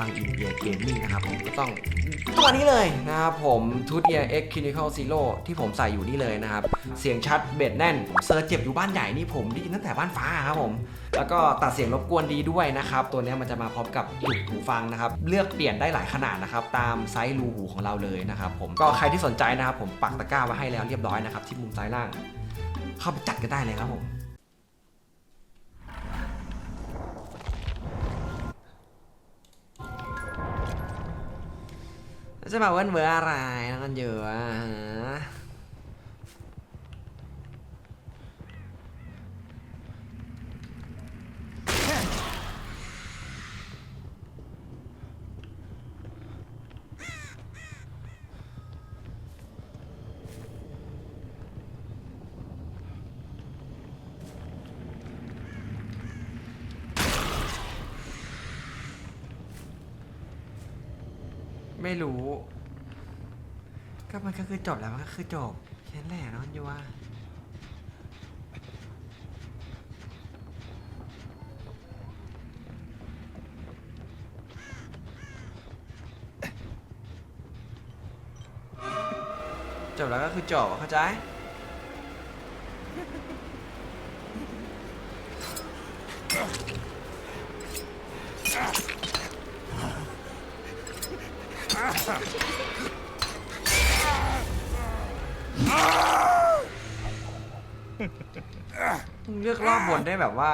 ฟัง in ear gaming นะครับผมก็ต้องตัวนี้เลยนะครับผมทูดเ ear x clinical zero ที่ผมใส่อยู่นี่เลยนะครับ เสียงชัดเบสแน่นเซิร์ชเจ็บอยู่บ้านใหญ่นี่ผมได้ยินตั้งแต่บ้านฟ้าครับผม แล้วก็ตัดเสียงรบกวนดีด้วยนะครับ ตัวนี้มันจะมาพร้อมกับจุกหูฟังนะครับ เลือกเปลี่ยนได้หลายขนาดนะครับ ตามไซส์รูหูของเราเลยนะครับผมก็ใครที่สนใจนะครับผมปักตะกร้าไว้ให้แล้วเรียบร้อยนะครับที่มุมซ้ายล่าง เข้าไปจัดกันได้เลยครับผม จะมาเว้นเบอร์อะไรนันกันเยอะ ไม่รู้ ก็มันก็คือจบแล้วมันก็คือจบแค่นั้นแหละเนอะยูว่า จบแล้วก็คือจบเข้าใจ มึงเลือกรอบบนได้แบบว่า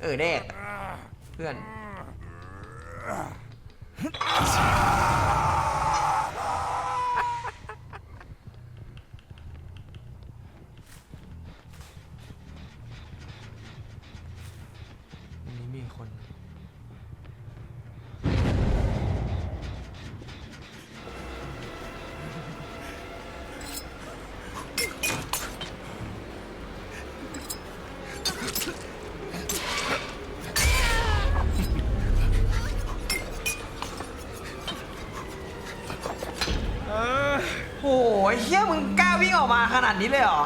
เออเด็กเพื่อน อันนี้มีคน โอ้ยเฮียมึงกล้าวิ่งออกมาขนาดนี้เลยเหรอ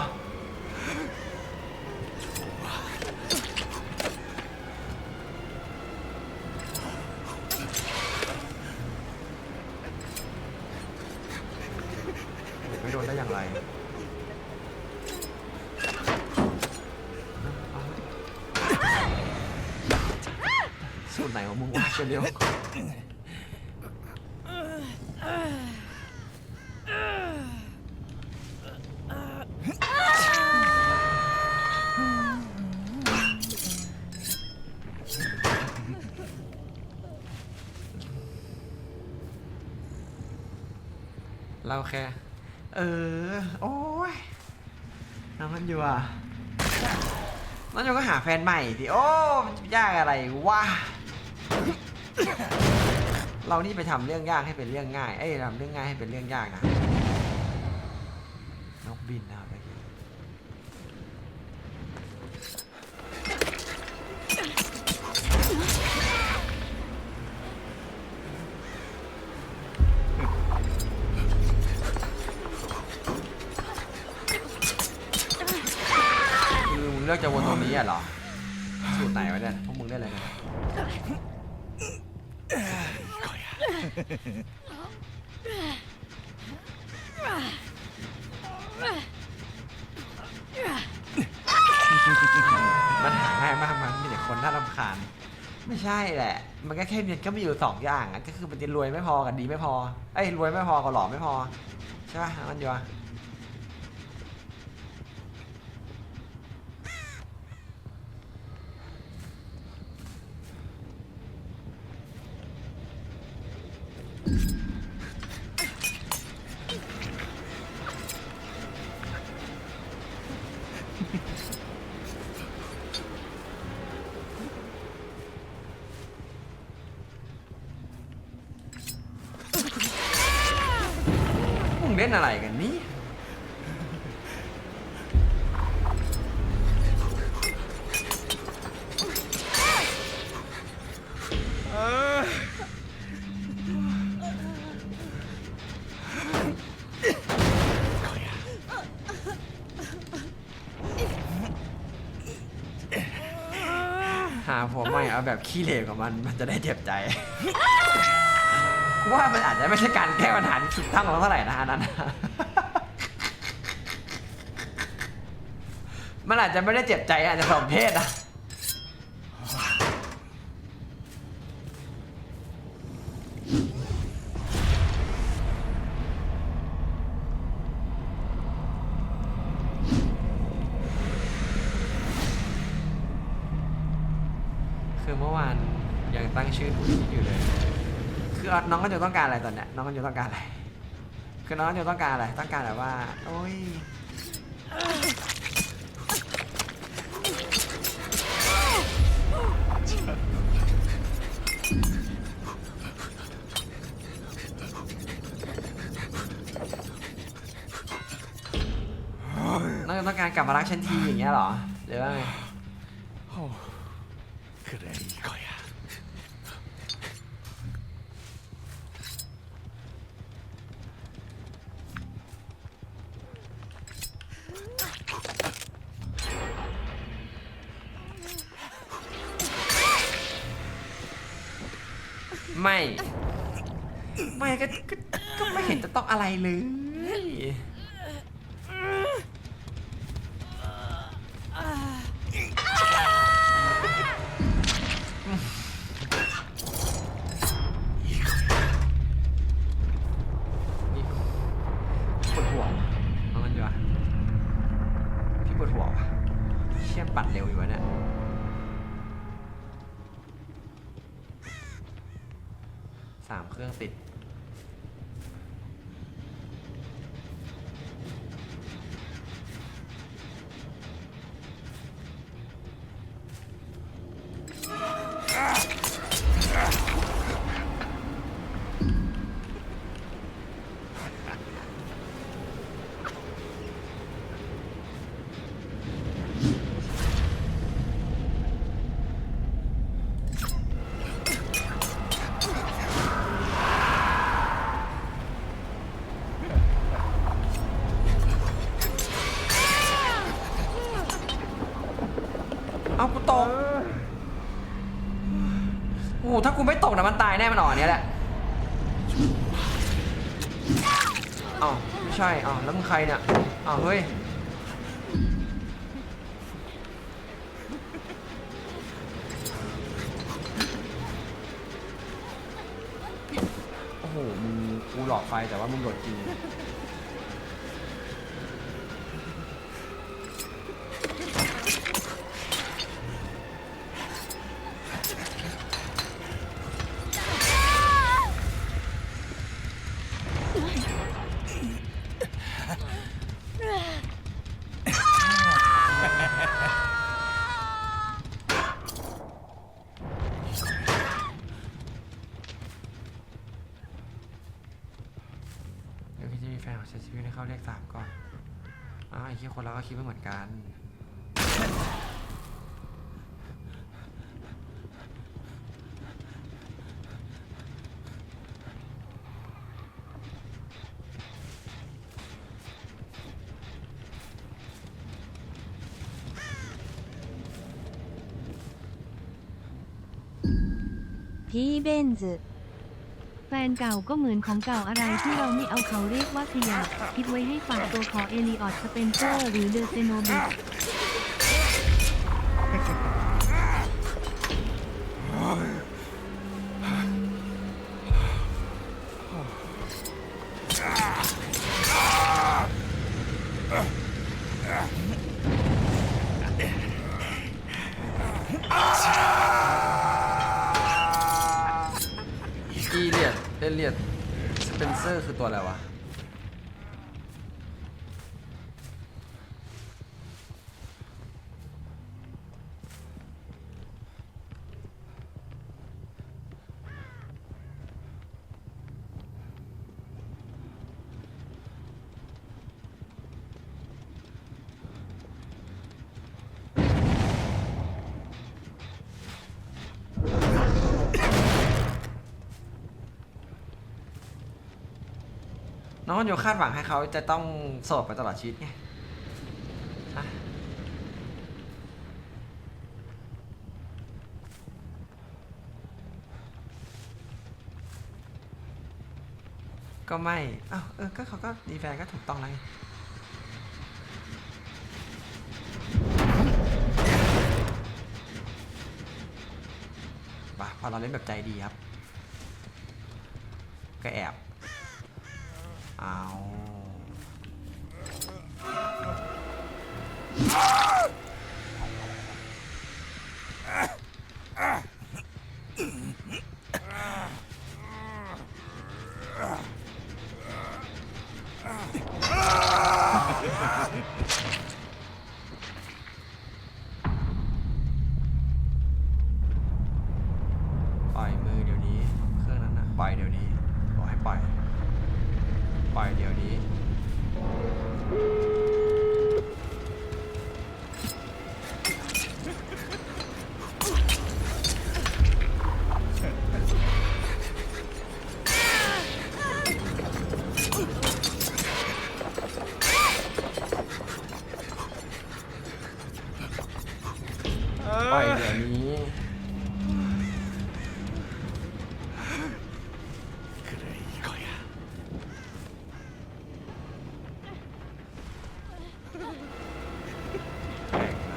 ไม่โดนได้อย่างไรสูตรไหนของมึงวะเชลเลียว เราแค่ เออ โอ้ยน้ำมันอยู่อะน้องอยู่ก็หาแฟนใหม่สิโอ้มันยากอะไรวะ เรานี่ไปทำเรื่องยากให้เป็นเรื่องง่าย เอ้ยทำเรื่องง่ายให้เป็นเรื่องยากนะ นกบินนะครับเมื่อกี้ อมึงเลือกจะวนตรงนี้อะเหรอ สูตรไหนวะเนี่ยพวกมึงได้อะไรกันมันหาง่ายมากมันมีแต่คนน่ารำคาญ ไม่ใช่แหละ มันก็แค่มันก็มีอยู่สองอย่างอะก็คือมันจะรวยไม่พอกับดีไม่พอ เอ้ยรวยไม่พอกับหล่อไม่พอ ใช่ป่ะมันอยู่อะ มึงเล่นอะไรกันาผัวใหม่เอาแบบขี้เหร่กับมัน มันจะได้เจ็บใจ ว่ามันอาจจะไม่ใช่การแก้ปัญหาที่ถูกต้องเท่าไหร่นะอันนั้น มันอาจจะไม่ได้เจ็บใจอาจจะสมเพศนะ คือเมื่อวานยังตั้งชื่อถูกที่อยู่เลย คือ น้องก็จะต้องการอะไรตอนเนี้ยน้องก็จะต้องการอะไร คือน้องก็จะต้องการอะไร ต้องการแบบว่า โอ้ยน้องจะต้องการกลับมารักฉันทีอย่างเงี้ยเหรอ หรือว่าไง ไม่ ไม่ก็ก็ก็ไม่เห็นจะต้องอะไรเลย นี่ปวดหัวเอามันดีกว่าพี่ปวดหัวว่ะเชี่ยปัดเร็วอยู่วะเนี่ย สามเครื่องติด เอากูตก โอ้โหถ้า กนะมันตายแน่มันอ่อนเนี้ยแหละอ้าวไม่ใช่อ้าวแล้วมึงใครเนี่ยอ้าวเฮ้ยโอ้โหมึงกูหลอกไฟแต่ว่ามึงโดดจริง ที่คนเราก็คิดไม่เหมือนกันพี่เบนซ์ ฟนเก่าก็เหมือนของเก่าอะไรที่เราไม่เอาเขาเรียกว่าขยะคิดไว้ให้ฝากตัวขอเอลิออดสเปนเซอร์หรือเดอเซโนบิอ เลียดสเปนเซอร์คือตัวอะไรวะ น้องวันโยคาดหวังให้เขาจะต้องสอบไปตลอดชีวิตไงก็ไม่อ้าเออ ก็เขาก็ดีแฟนก็ถูกต้องแล้วไป่ะพอเราเล่นแบบใจดีครับ ก็แอบ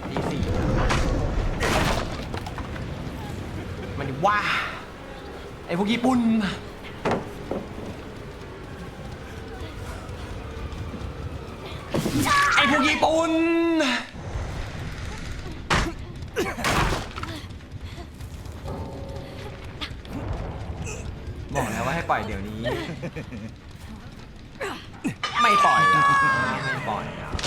ตีสี่มันดิว่าไอ้พวกญี่ปุ่นไอ้พวกญี่ปุ่นบอกแล้วว่าให้ปล่อยเดี๋ยวนี้ ไม่ปล่อยอะไม่ปล่อยอะไม่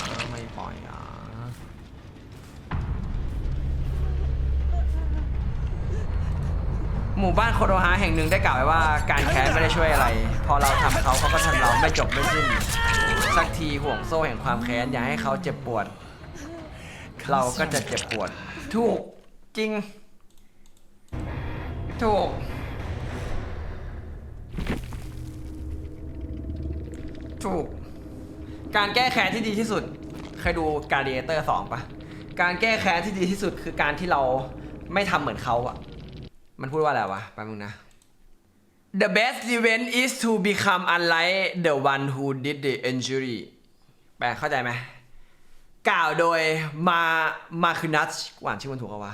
หมู่บ้านโคโดฮาแห่งหนึ่งได้กล่าวไว้ว่าการแค้นไม่ได้ช่วยอะไร พอเราทำเขาเขาก็ทำเราไม่จบไม่สิ้น สักทีห่วงโซ่แห่งความแค้นอย่าให้เขาเจ็บปวด เราก็จะเจ็บปวด ถูกจริง ถูก ถูก การแก้แค้นที่ดีที่สุด เคยดูการเดเตอร์สองปะการแก้แค้นที่ดีที่สุดคือการที่เราไม่ทำเหมือนเขาอะ มันพูดว่าอะไรวะแป๊บนึงนะ The best revenge is to become unlike the one who did the injury แปลเข้าใจไหมกล่าวโดยมามาคือนัทหวานชื่อมันถูกเอาวะ